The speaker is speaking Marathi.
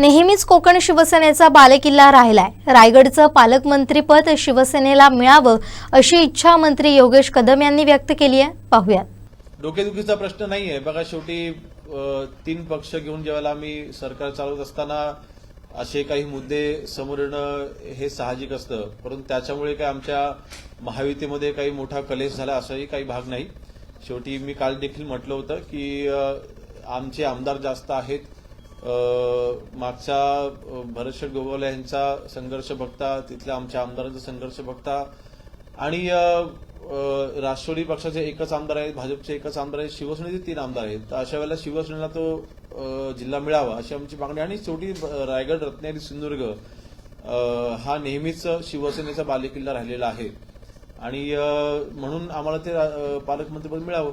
नेहमीच कोकण शिवसेनेचा बालेकिल्ला राहिलाय. रायगडचं पालकमंत्रीपद शिवसेनेला मिळावं अशी इच्छा मंत्री योगेश कदम यांनी व्यक्त केली आहे. पाहूया डोकेदुखीचा प्रश्न नाही आहे बघा शेवटी तीन पक्ष घेऊन ज्यावेळेला आम्ही सरकार चालवत असताना असे काही मुद्दे समोर येणं हे साहजिक असतं. परंतु त्याच्यामुळे काय आमच्या महायुतीमध्ये काही मोठा कलेश झाला असाही काही भाग नाही. शेवटी मी काल देखील म्हटलं होतं की आमचे आमदार जास्त आहेत. मागचा भरतशेठ गोगावले यांचा संघर्ष बघता तिथल्या आमच्या आमदारांचा संघर्ष बघता आणि राष्ट्रवादी पक्षाचे एकच आमदार आहेत भाजपचे एकच आमदार आहेत शिवसेनेचे तीन आमदार आहेत. तर अशा वेळेला शिवसेनेला तो जिल्हा मिळावा अशी आमची मागणी आणि शेवटी रायगड रत्नागिरी सिंधुदुर्ग हा नेहमीच शिवसेनेचा बालेकिल्ला राहिलेला आहे. आणि म्हणून आम्हाला ते पालकमंत्रीपद मिळावं.